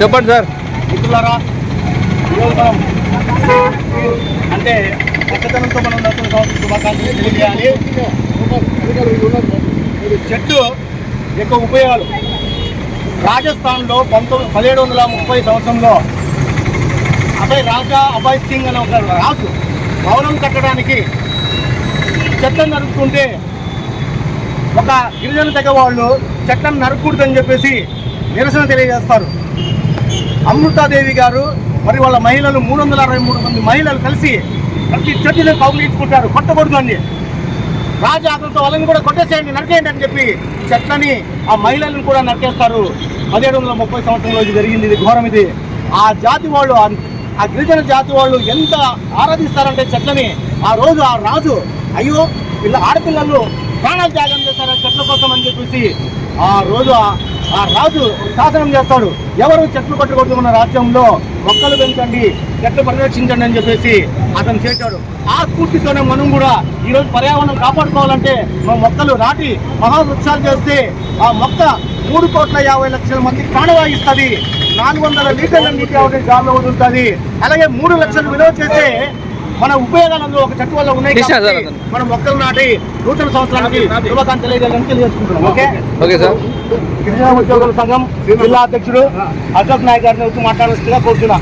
చెప్పండి సార్. మిత్రులారా ఈరోజు మనం అంటే పచ్చదనంతో మనం సంవత్సరం శుభాకాంక్షలు తెలియజేయాలి. చెట్టు యొక్క ఉపయోగాలు. రాజస్థాన్లో పంతొమ్మిది పదిహేడు వందల ముప్పై సంవత్సరంలో అభయ్ రాజా అభయ్ సింగ్ అనే ఒక రాజు భవనం కట్టడానికి చెట్లను నరుకుంటే ఒక గిరిజన తెగ వాళ్ళు చెట్లను నరకూడదని చెప్పేసి నిరసన తెలియజేస్తారు. అమృతాదేవి గారు మరి వాళ్ళ మహిళలు మూడు వందల అరవై మూడు మంది మహిళలు కలిసి ప్రతి చెట్టుని కౌగిలించుకుంటారు కొట్టకూడదు అని రాజు ఆకలితో వాళ్ళని కూడా కొట్టేసేయండి నరికేయండి అని చెప్పి చెట్లని ఆ మహిళలను కూడా నరికేస్తారు. పదిహేడు వందల ముప్పై సంవత్సరంలో ఇది జరిగింది ఇది ఘోరం ఇది. ఆ జాతి వాళ్ళు ఆ- గిరిజన జాతి వాళ్ళు ఎంత ఆరాధిస్తారంటే చెట్లని ఆ రోజు ఆ రాజు అయ్యో వీళ్ళ ఆడపిల్లలు ప్రాణాలు త్యాగం చేస్తారు చెట్ల కోసం అని చెప్పేసి ఆ రోజు ఆ- రాజు శాసనం చేస్తాడు. ఎవరు చెట్లు పట్టకూడదు రాజ్యంలో? మొక్కలు పెంచండి చెట్లు పరిరక్షించండి అని చెప్పేసి అతను చేశాడు. ఆ స్ఫూర్తితోనే మనం కూడా ఈరోజు పర్యావరణం కాపాడుకోవాలంటే మా మొక్కలు నాటి మహావృక్షాలు చేస్తే ఆ మొక్క మూడు కోట్ల యాభై లక్షల మందికి ప్రాణవాయిస్తుంది. నాలుగు వందల లీటర్ల నీటి ఆవిడ గాల్లో వదులుతుంది. అలాగే మూడు లక్షలు విలువ చేస్తే మన ఉపయోగాలలో ఒక చెట్టు వల్ల ఉన్నాయి. మనం మొక్కలు నాటి నూతన సంవత్సరానికి శుభాకాంక్షలు తెలియజేయాలని తెలియజేసుకుంటున్నాం. ఓకే? Okay sir. గిరిజన ఉద్యోగుల సంఘం జిల్లా అధ్యక్షుడు అశోక్ నాయక్ గారిని వచ్చి మాట్లాడుతుందిగా కోరుతున్నా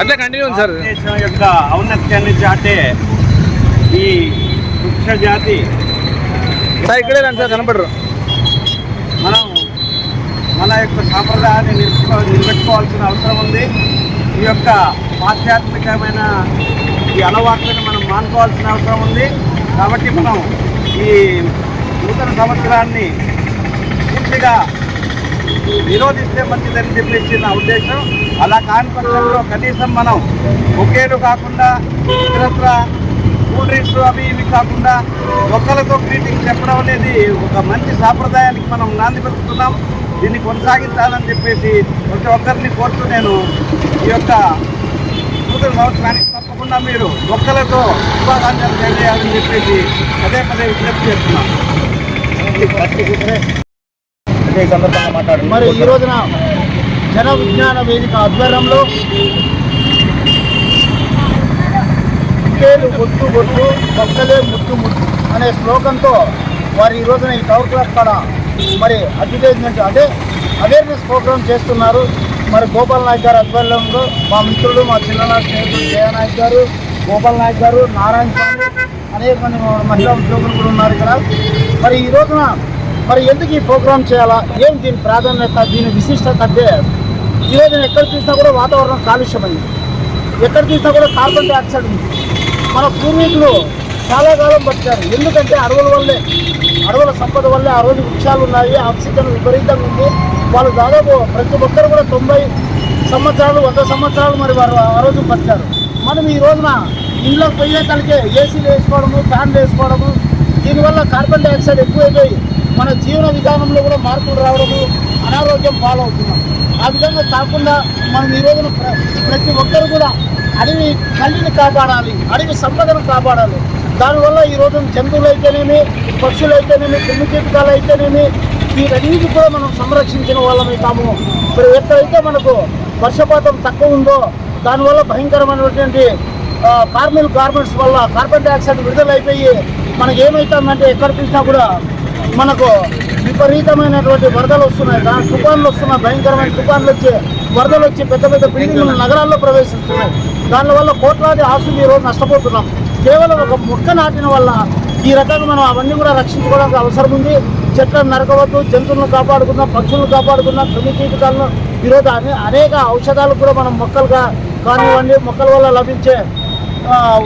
అట్లా కంటిన్యూ సార్. భారతదేశం యొక్క ఔన్నత్యాన్ని చాటే ఈ వృక్ష జాతి సార్ ఇక్కడే రండి సార్ కనపడరు. మనం మన యొక్క సాంప్రదాయాన్ని నిలుచుకో నిలబెట్టుకోవాల్సిన అవసరం ఉంది. ఈ యొక్క ఆధ్యాత్మికమైన ఈ అలవాట్లను మనం మానుకోవాల్సిన అవసరం ఉంది. కాబట్టి మనం ఈ నూతన సంవత్సరాన్ని పూర్తిగా నిరోధిస్తే మంచిదని చెప్పేసి నా ఉద్దేశం. అలా కాని పక్షంలో కనీసం మనం ఒకేలు కాకుండా ఇతరత్ర కూల్ డ్రింక్స్ అవి ఇవి కాకుండా ఒకరితో గ్రీటింగ్ చెప్పడం అనేది ఒక మంచి సాంప్రదాయానికి మనం నాంది పలుకుతున్నాం. దీన్ని కొనసాగించాలని చెప్పేసి ప్రతి ఒక్కరిని కోరుతూ నేను ఈ యొక్క నూతన సంవత్సరానికి తప్పకుండా మీరు ఒక్కలతో శుభాకాంక్షలు తెలియజేయాలని చెప్పేసి పదే పదే విజ్ఞప్తి చేస్తున్నాం అంటే ఈ సందర్భంగా మాట్లాడు మరి ఈ రోజున జన విజ్ఞాన వేదిక ఆధ్వర్యంలో పేరు ఒట్టు ఒట్టు మొక్కలే ముట్టు ముట్టు అనే శ్లోకంతో వారు ఈ రోజున ఈ టవర్ క్లాస్ కాడ మరి అడ్వర్టైజ్మెంట్ అంటే అవేర్నెస్ ప్రోగ్రామ్ చేస్తున్నారు. మరి గోపాల్ నాయక్ గారు ఆధ్వర్యంలో మా మిత్రులు మా చిన్ననాటి స్నేహితులు జయనాయక్ గారు గోపాల్ నాయక్ గారు నారాయణ స్వామి అనేక మంది మహిళా ఉద్యోగులు కూడా ఉన్నారు ఇక్కడ. మరి ఈ రోజున మరి ఎందుకు ఈ ప్రోగ్రామ్ చేయాలా? ఏం దీని ప్రాధాన్యత దీని విశిష్టత అంటే ఈ రోజున ఎక్కడ చూసినా కూడా వాతావరణం కాలుష్యమైంది. ఎక్కడ చూసినా కూడా కార్బన్ డైఆక్సైడ్ ఉంది. మన పూర్వీకులు చాలా కాలం బతికారు. ఎందుకంటే అడవుల వల్లే అడవుల సంపద వల్లే ఆ రోజు వృక్షాలు ఉన్నాయి ఆక్సిజన్ విపరీతంగా ఉంది. వాళ్ళు దాదాపు ప్రతి ఒక్కరు కూడా తొంభై సంవత్సరాలు వంద సంవత్సరాలు మరి వారు ఆ రోజు బతికారు. మనం ఈ రోజున ఇంట్లోకి పోయే కలిగే ఏసీలు వేసుకోవడము ఫ్యాన్లు వేసుకోవడము దీనివల్ల కార్బన్ డైఆక్సైడ్ ఎక్కువైపోయి మన జీవన విధానంలో కూడా మార్పులు రావడము అనారోగ్యం పాలవుతున్నాం. ఆ విధంగా కాకుండా మనం ఈ రోజున ప్ర- ప్రతి ఒక్కరు కూడా అడవి కళ్ళిని కాపాడాలి అడవి సంపదను కాపాడాలి. దానివల్ల ఈ రోజు జంతువులు అయితేనేమి పక్షులు అయితేనేమి క్రిమి కీటకాలు అయితేనేమి వీటన్నిటి కూడా మనం సంరక్షించిన వాళ్ళమే కాము మరి ఎక్కడైతే మనకు వర్షపాతం తక్కువ ఉందో దానివల్ల భయంకరమైనటువంటి కార్మిల్ గార్మెంట్స్ వల్ల కార్బన్ డైఆక్సైడ్ విడుదలైపోయి మనకి ఏమవుతుందంటే ఎక్కడ చూసినా కూడా మనకు విపరీతమైనటువంటి వరదలు వస్తున్నాయి. దాని తుఫాన్లు వస్తున్నాయి. భయంకరమైన తుఫాన్లు వచ్చి వరదలు వచ్చి పెద్ద పెద్ద బిల్డింగ్లు నగరాల్లో ప్రవేశిస్తున్నాయి. దానివల్ల కోట్లాది ఆస్తులు ఈరోజు నష్టపోతున్నాం. కేవలం ఒక మొక్క నాటిన వల్ల ఈ రకంగా మనం అవన్నీ కూడా రక్షించుకోవడానికి అవసరం ఉంది. చెట్లను నరకవద్దు జంతువులను కాపాడుకున్నాం పక్షులను కాపాడుకున్నాం క్రిమి కీటకాలను ఈరోజు అనే అనేక ఔషధాలు కూడా మనం మొక్కలుగా కానివ్వండి మొక్కల వల్ల లభించే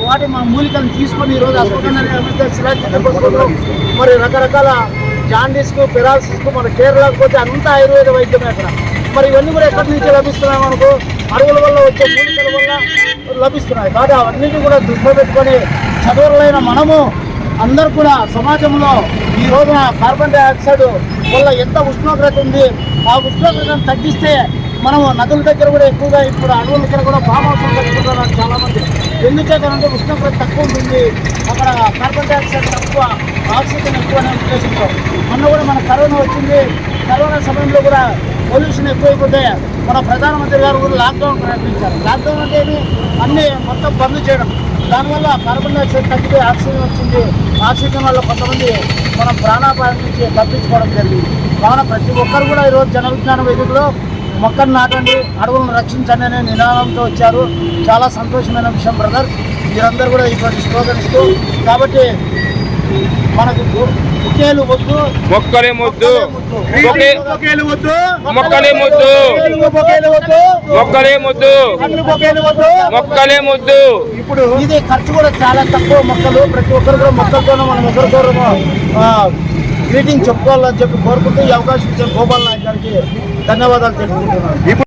వాటి మన మూలికలను తీసుకొని ఈరోజు అస్పటం మరి రకరకాల జాండీస్కు పెరాలసిస్కు మన కేరళకు పోతే అంతా ఆయుర్వేద వైద్యమే అక్కడ. మరి ఇవన్నీ కూడా ఎక్కడి నుంచి లభిస్తున్నాయి మనకు? అడవుల వల్ల వచ్చే మూలికల వల్ల లభిస్తున్నాయి. కాబట్టి అవన్నిటిని కూడా దృష్టిలో పెట్టుకొని చదువులైన మనము అందరు కూడా సమాజంలో ఈ రోజున కార్బన్ డైఆక్సైడ్ వల్ల ఎంత ఉష్ణోగ్రత ఉంది ఆ ఉష్ణోగ్రతను తగ్గిస్తే మనము నదుల దగ్గర కూడా ఎక్కువగా ఇప్పుడు అడవుల దగ్గర కూడా ఫామ్ హౌస్ కట్టుకుంటున్నారు చాలా మంది ఎందుచేతనంటే ఉష్ణోగ్రత తక్కువ ఉంటుంది అక్కడ కార్బన్ డైఆక్సైడ్ తక్కువ ఆక్సిజన్ ఎక్కువ అనే ఉద్దేశంతో. మొన్న కూడా మన కరోనా వచ్చింది. కరోనా సమయంలో కూడా పొల్యూషన్ ఎక్కువైపోతే మన ప్రధానమంత్రి గారు కూడా లాక్డౌన్ ప్రకటించారు లాక్డౌన్ అంటే అన్నీ మొత్తం బంద్ చేయడం. దానివల్ల కార్బన్ డైఆక్సైడ్ తగ్గితే ఆక్సిజన్ వచ్చింది. ఆక్సిజన్ వల్ల కొంతమంది మన ప్రాణాపాయం నుంచి తప్పించుకోవడం జరిగింది. కావున ప్రతి ఒక్కరు కూడా ఈరోజు జన విజ్ఞాన వేదికలో మొక్కను నాటండి అడవులను రక్షించండి అనే నినాదంతో వచ్చారు. చాలా సంతోషమైన విషయం బ్రదర్ మీరందరూ కూడా ఇటువంటి స్లోగన్ కాబట్టి మనకు వద్దు మొక్కలే ముద్దు. మొక్కలే ముద్దు. మొక్కలే ముద్దు. మొక్కలే ఇప్పుడు ఇది ఖర్చు కూడా చాలా తక్కువ మొక్కలు. ప్రతి ఒక్కరు కూడా మొక్కలతోనూ మనం ఒకరికొకరు గ్రీటింగ్ చెప్పుకోవాలని చెప్పి కోరుకుంటూ ఈ అవకాశం ఇచ్చిన గోపాల్ నాయక్ గారికి ధన్యవాదాలు తెలుపుకుంటున్నాను. ఇప్పుడు